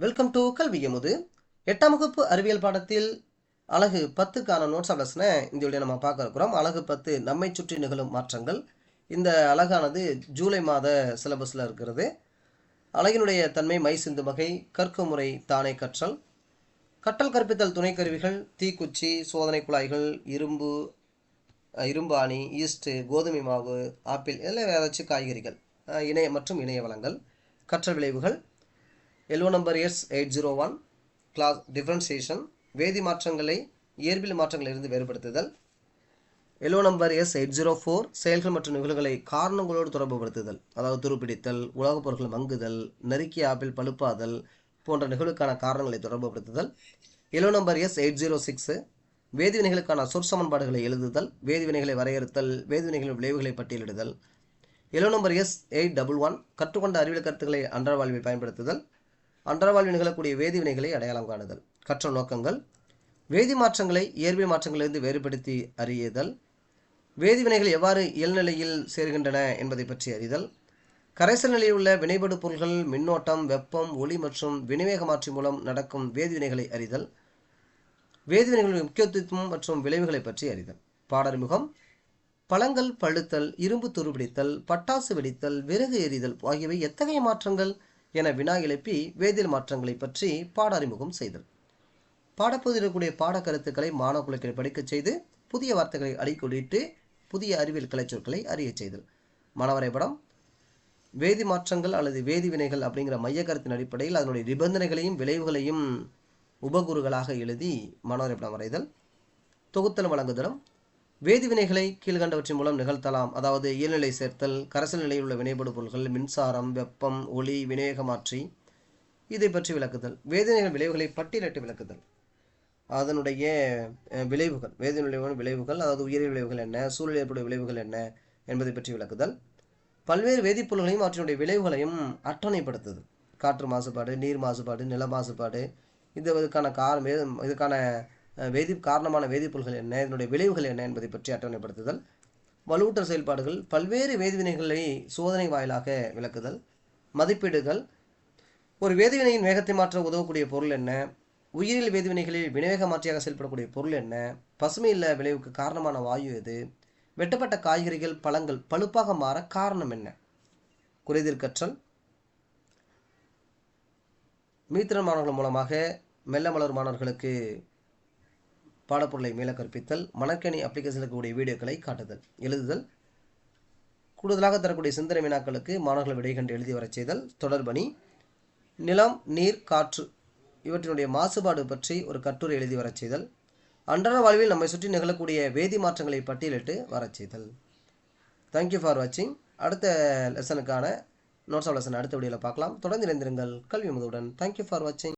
Welcome to கல்வி எமுது. எட்டாம் வகுப்பு அறிவியல் பாடத்தில் அழகு பத்துக்கான நோட்ஸ் ஆஃப் இந்த வீடியோ நம்ம பார்க்க இருக்கிறோம். அழகு பத்து நம்மை சுற்றி நிகழும் மாற்றங்கள். இந்த அழகானது ஜூலை மாத சிலபஸில் இருக்கிறது. அழகினுடைய தன்மை மை சிந்து வகை கற்கும் முறை தானே கற்றல். கற்றல் கற்பித்தல் துணைக்கருவிகள் தீக்குச்சி சோதனை குழாய்கள் இரும்பு அஹ், இரும்பு ஆணி ஈஸ்ட்டு கோதுமை மாவு ஆப்பிள் இதெல்லாம் ஏதாச்சும் காய்கறிகள் இணைய மற்றும் இணைய வளங்கள் கற்றல் விளைவுகள் LO number S eight zero one class differentiation வேதி மாற்றங்களை இயற்பியல் மாற்றங்களிலிருந்து வேறுபடுத்துதல். LO number S eight zero four செயல்கள் மற்றும் நிகழ்வுகளை காரணங்களோடு தொடர்புபடுத்துதல். அதாவது துருப்பிடித்தல் உலகப் பொருட்கள் மங்குதல் நறுக்கிய ஆப்பிள் பழுப்பாதல் போன்ற நிகழ்வுக்கான காரணங்களை தொடர்புபடுத்துதல். LO number S eight zero six வேதிவினைகளுக்கான சொற்சமன்பாடுகளை எழுதுதல் வேதிவினைகளை வரையறுத்தல் வேதிவினைகளின் விளைவுகளை பட்டியலிடுதல். LO number S eight double one கற்றுக்கொண்ட அறிவியல் கருத்துக்களை அன்றாட வாழ்வில் பயன்படுத்துதல். அன்றாட வாழ்வில் நிகழக்கூடிய வேதிவினைகளை அடையாளம் காணுதல். கற்றல் நோக்கங்கள். வேதி மாற்றங்களை இயற்பிய மாற்றங்களிலிருந்து வேறுபடுத்தி அறியுதல். வேதிவினைகள் எவ்வாறு இயல்நிலையில் சேர்கின்றன என்பதை பற்றி அறிதல். கரைசல் நிலையில் உள்ள வினைபடு பொருள்கள் மின்னோட்டம் வெப்பம் ஒளி மற்றும் வினைவேக மாற்றி மூலம் நடக்கும் வேதிவினைகளை அறிதல். வேதிவினைகளின் முக்கியத்துவம் மற்றும் விளைவுகளை பற்றி அறிதல். பாடறிமுகம். பழங்கள் பழுத்தல் இரும்பு துருபிடித்தல் பட்டாசு வெடித்தல் விறகு எறிதல் ஆகியவை எத்தகைய மாற்றங்கள்? என வினா எழுப்பி வேதியியல் மாற்றங்களை பற்றி பாட அறிமுகம் செய்தல். பாடப்பகுதியில் இருக்கக்கூடிய பாடக்கருத்துக்களை மாணவர்களுக்கு படிக்கச் செய்து புதிய வார்த்தைகளை அடிக்கொள்ளிட்டு புதிய அறிவியல் கலைச்சொற்களை அறியச் செய்தல். மனவரைபடம் வேதி மாற்றங்கள் அல்லது வேதி வினைகள் அப்படிங்கிற மைய கருத்தின் அடிப்படையில் அதனுடைய நிபந்தனைகளையும் விளைவுகளையும் உபகுறுகளாக எழுதி மாணவரைபடம் வரைதல். தொகுத்தல் வழங்குதலும் வேதிவினைகளை கீழ்கண்டவற்றின் மூலம் நிகழ்த்தலாம். அதாவது இயல்நிலை சேர்த்தல் கரைசல் நிலையில் உள்ள வினைபடு பொருள்கள் மின்சாரம் வெப்பம் ஒளி வினைவேக மாற்றி இதை பற்றி விளக்குதல். வேதிவினைகள் விளைவுகளை பட்டியலிட்டு விளக்குதல். அதனுடைய விளைவுகள். வேதிவினைகளின் விளைவுகள் அதாவது உயிரி விளைவுகள் என்ன சூழல் ஏற்படும் விளைவுகள் என்ன என்பதை பற்றி விளக்குதல். பல்வேறு வேதிப்பொருள்களையும் அவற்றினுடைய விளைவுகளையும் அட்டவணைப்படுத்துதல். காற்று மாசுபாடு நீர் மாசுபாடு நில மாசுபாடு இது இதுக்கான காரணம் இதுக்கான வேதி காரணமான வேதிப்பொருள்கள் என்ன? இதனுடைய விளைவுகள் என்ன என்பதை பற்றி அட்டவணைப்படுத்துதல். வலுவூட்டல் செயல்பாடுகள் பல்வேறு வேதிவினைகளை சோதனை வாயிலாக விளக்குதல். மதிப்பீடுகள். ஒரு வேதிவினையின் வேகத்தை மாற்ற உதவக்கூடிய பொருள் என்ன? உயிரியல் வேதிவினைகளில் வினைவேக மாற்றியாக செயல்படக்கூடிய பொருள் என்ன? பசுமை இல்ல விளைவுக்கு காரணமான வாயு எது? வெட்டப்பட்ட காய்கறிகள் பழங்கள் பழுப்பாக மாற காரணம் என்ன? குறைதீர் கற்றல் மீத்திரன் மாணவர்கள் மூலமாக மெல்ல மலர் மாணவர்களுக்கு பாடப்பொருளை மேல கற்பித்தல் மணற்கணி அப்ளிகேஷன் இருக்கக்கூடிய வீடியோக்களை காட்டுதல் எழுதுதல் கூடுதலாக தரக்கூடிய சிந்தனை வினாக்களுக்கு மாணவர்கள் விடை கண்டு எழுதி வரச் செய்தல் தொடர்பணி நிலம் நீர் காற்று இவற்றினுடைய மாசுபாடு பற்றி ஒரு கட்டுரை எழுதி வரச் செய்தல் அன்றாட வாழ்வில் நம்மை சுற்றி நிகழக்கூடிய வேதி மாற்றங்களை பட்டியலிட்டு வரச் செய்தல். தேங்க்யூ ஃபார் வாட்சிங் அடுத்த லெசனுக்கான நோட்ஸ் ஆஃப் லெசன் அடுத்த வீடியோவில் பார்க்கலாம். தொடர்ந்து இணைந்திருங்கள். கல்வி முதவுடன். தேங்க்யூ ஃபார் வாட்சிங்